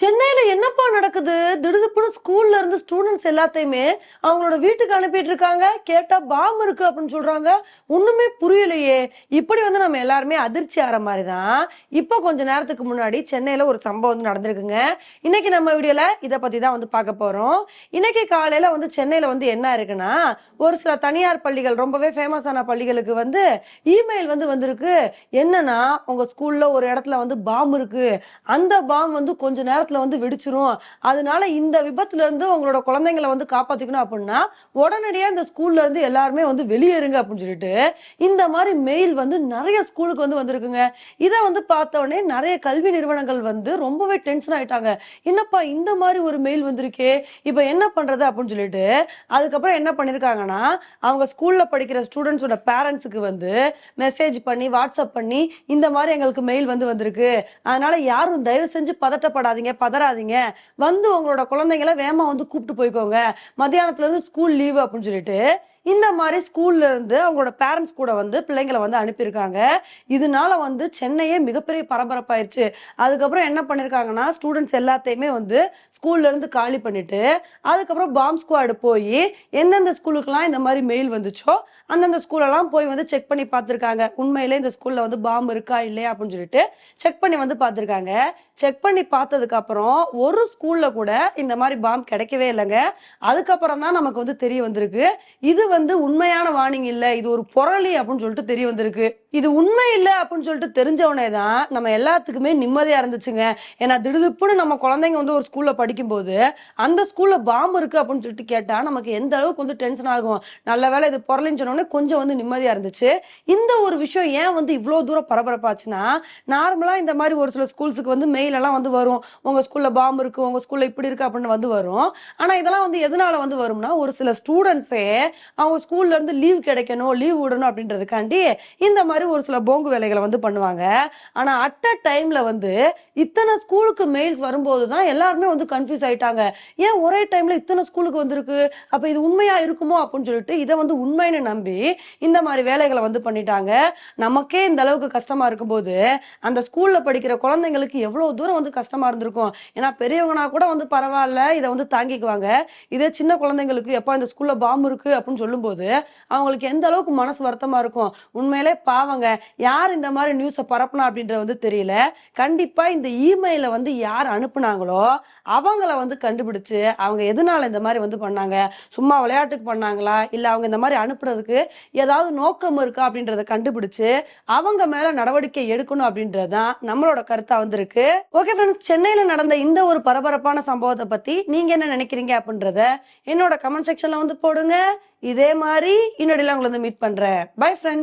சென்னையில என்னப்பா நடக்குது? திடுதுப்புன்னு ஸ்கூல்ல இருந்து ஸ்டூடெண்ட்ஸ் எல்லாத்தையுமே அவங்களோட வீட்டுக்கு அனுப்பிட்டு இருக்காங்க. கேட்டா பாம் இருக்கு அப்படின்னு சொல்றாங்க. ஒண்ணுமே புரியலையே. இப்படி வந்து நம்ம எல்லாருமே அதிர்ச்சி ஆற மாதிரி தான் இப்போ கொஞ்ச நேரத்துக்கு முன்னாடி சென்னையில ஒரு சம்பவம் வந்து நடந்திருக்குங்க. இன்னைக்கு நம்ம வீடியோல இதை பத்தி தான் வந்து பார்க்க போறோம். இன்னைக்கு காலையில வந்து சென்னையில வந்து என்ன இருக்குன்னா ஒரு சில தனியார் பள்ளிகள் ரொம்பவே ஃபேமஸான பள்ளிகளுக்கு வந்து இமெயில் வந்து வந்திருக்கு. என்னன்னா உங்க ஸ்கூல்ல ஒரு இடத்துல வந்து பாம் இருக்கு. அந்த பாம் வந்து கொஞ்ச நேரம் நேரத்துல வந்து வெடிச்சிரும். அதனால இந்த விபத்துல இருந்து உங்களோட குழந்தைங்களை வந்து காப்பாத்திக்கணும் அப்படின்னா உடனடியா இந்த ஸ்கூல்ல இருந்து எல்லாருமே வந்து வெளியேறுங்க அப்படின்னு சொல்லிட்டு இந்த மாதிரி மெயில் வந்து நிறைய ஸ்கூலுக்கு வந்து வந்திருக்குங்க. இதை வந்து பார்த்த உடனே நிறைய கல்வி நிறுவனங்கள் வந்து ரொம்பவே டென்ஷன் ஆயிட்டாங்க. என்னப்பா இந்த மாதிரி ஒரு மெயில் வந்திருக்கே? இப்போ என்ன பண்றது அப்படின்னு சொல்லிட்டு அதுக்கப்புறம் என்ன பண்ணிருக்காங்கன்னா அவங்க ஸ்கூல்ல படிக்கிற ஸ்டூடெண்ட்ஸோட பேரண்ட்ஸுக்கு வந்து மெசேஜ் பண்ணி வாட்ஸ்அப் பண்ணி இந்த மாதிரி எங்களுக்கு மெயில் வந்து வந்திருக்கு. அதனால யாரும் தயவு செஞ்சு பதட்டப்படாதீங்க. பதறாதீங்க. வந்து உங்களோட குழந்தைங்கள வேமா வந்து கூப்பிட்டு போய்க்கோங்க. மத்தியானத்துல இருந்து ஸ்கூல் லீவு அப்படின்னு சொல்லிட்டு இந்த மாதிரி ஸ்கூல்ல இருந்து அவங்களோட பேரண்ட்ஸ் கூட வந்து பிள்ளைங்களை வந்து அனுப்பியிருக்காங்க. இதனால வந்து சென்னையே மிகப்பெரிய பரபரப்பாயிருச்சு. அதுக்கப்புறம் என்ன பண்ணிருக்காங்கன்னா ஸ்டூடெண்ட்ஸ் எல்லாத்தையுமே வந்து ஸ்கூல்ல இருந்து காலி பண்ணிட்டு அதுக்கப்புறம் பாம் ஸ்குவாடு போய் எந்தெந்த ஸ்கூலுக்குலாம் இந்த மாதிரி மெயில் வந்துச்சோ அந்தந்த ஸ்கூலெல்லாம் போய் வந்து செக் பண்ணி பார்த்துருக்காங்க. உண்மையிலே இந்த ஸ்கூல்ல வந்து பாம்பு இருக்கா இல்லையா அப்படின்னு சொல்லிட்டு செக் பண்ணி வந்து பார்த்துருக்காங்க. செக் பண்ணி பார்த்ததுக்கு அப்புறம் ஒரு ஸ்கூல்ல கூட இந்த மாதிரி பாம்பு கிடைக்கவே இல்லைங்க. அதுக்கப்புறம் தான் நமக்கு வந்து தெரிய வந்திருக்கு. இது வந்து உண்மையான வார்னிங் இல்ல இது ஒரு புரளி அப்படின்னு சொல்லிட்டு தெரிய வந்திருக்கு. இது உண்மை இல்ல அப்படின்னு சொல்லிட்டு தெரிஞ்சவனே தான் நம்ம எல்லாத்துக்குமே நிம்மதியா இருந்துச்சுங்க. ஏன்னா திடுதுப்புன்னு நம்ம குழந்தைங்க வந்து ஒரு ஸ்கூல்ல படிக்கும்போது அந்த ஸ்கூல்ல பாம்பு இருக்கு அப்படின்னு சொல்லிட்டு கேட்டா நமக்கு எந்த அளவுக்கு வந்து டென்ஷன் ஆகும்? நல்ல வேலை இது புரளின்னு சொன்னோடனே கொஞ்சம் வந்து நிம்மதியா இருந்துச்சு. இந்த ஒரு விஷயம் ஏன் வந்து இவ்வளவு தூரம் பரபரப்பாச்சுன்னா நார்மலா இந்த மாதிரி ஒரு சில ஸ்கூல்ஸுக்கு வந்து மெயில் எல்லாம் வந்து வரும். உங்க ஸ்கூல்ல பாம்பு இருக்கு உங்க ஸ்கூல்ல இப்படி இருக்கு அப்படின்னு வந்து வரும். ஆனா இதெல்லாம் வந்து எதனால வந்து வரும்னா ஒரு சில ஸ்டூடெண்ட்ஸே அவங்க ஸ்கூல்ல இருந்து லீவ் கிடைக்கணும் லீவ் விடணும் அப்படின்றதுக்காண்டி இந்த மாதிரி ஒரு சில போங்கு வேலைகளை வந்து பண்ணுவாங்க. ஆனா அட் அ டைம்ல வந்து இத்தனை ஸ்கூலுக்கு மெயில்ஸ் வரும்போது தான் எல்லாருமே வந்து கன்ஃபியூஸ் ஆயிட்டாங்க. ஏன் ஒரே டைம்ல இத்தனை ஸ்கூலுக்கு வந்திருக்கு? அப்ப இது உண்மையா இருக்குமோ அப்படின்னு சொல்லிட்டு இதை வந்து உண்மைன்னு நம்பி இந்த மாதிரி வேலைகளை வந்து பண்ணிட்டாங்க. நமக்கே இந்த அளவுக்கு கஷ்டமா இருக்கும்போது அந்த ஸ்கூல்ல படிக்கிற குழந்தைங்களுக்கு எவ்வளவு தூரம் வந்து கஷ்டமா இருந்திருக்கும்? ஏன்னா பெரியவங்கனா கூட வந்து பரவாயில்ல இதை வந்து தாங்கிக்குவாங்க. இதே சின்ன குழந்தைங்களுக்கு எப்ப இந்த ஸ்கூல்ல பாம்பு இருக்கு அப்படின்னு சொல்லி சொல்லும்போது அவங்களுக்கு எந்த அளவுக்கு மனசு வருத்தமா இருக்கும்? உண்மையிலே பாவங்க. யார் இந்த மாதிரி நியூஸை பரப்புனா அப்படின்றது வந்து தெரியல. கண்டிப்பா இந்த இமெயில வந்து யார் அனுப்புனாங்களோ அவங்கள வந்து கண்டுபிடிச்சு அவங்க எதனால இந்த மாதிரி வந்து பண்ணாங்க? சும்மா விளையாட்டுக்கு பண்ணாங்களா? இல்ல அவங்க இந்த மாதிரி அனுப்புறதுக்கு ஏதாவது நோக்கம் இருக்கா அப்படின்றத கண்டுபிடிச்சு அவங்க மேல நடவடிக்கை எடுக்கணும் அப்படின்றதுதான் நம்மளோட கருத்தா வந்திருக்கு. ஓகே ஃப்ரெண்ட்ஸ் சென்னையில நடந்த இந்த ஒரு பரபரப்பான சம்பவத்தை பத்தி நீங்க என்ன நினைக்கிறீங்க அப்படின்றத என்னோட கமெண்ட் செக்ஷன்ல வந்து போடுங்க. இதே மாதிரி இன்னொடில உங்களை வந்து மீட் பண்றேன். Bye friends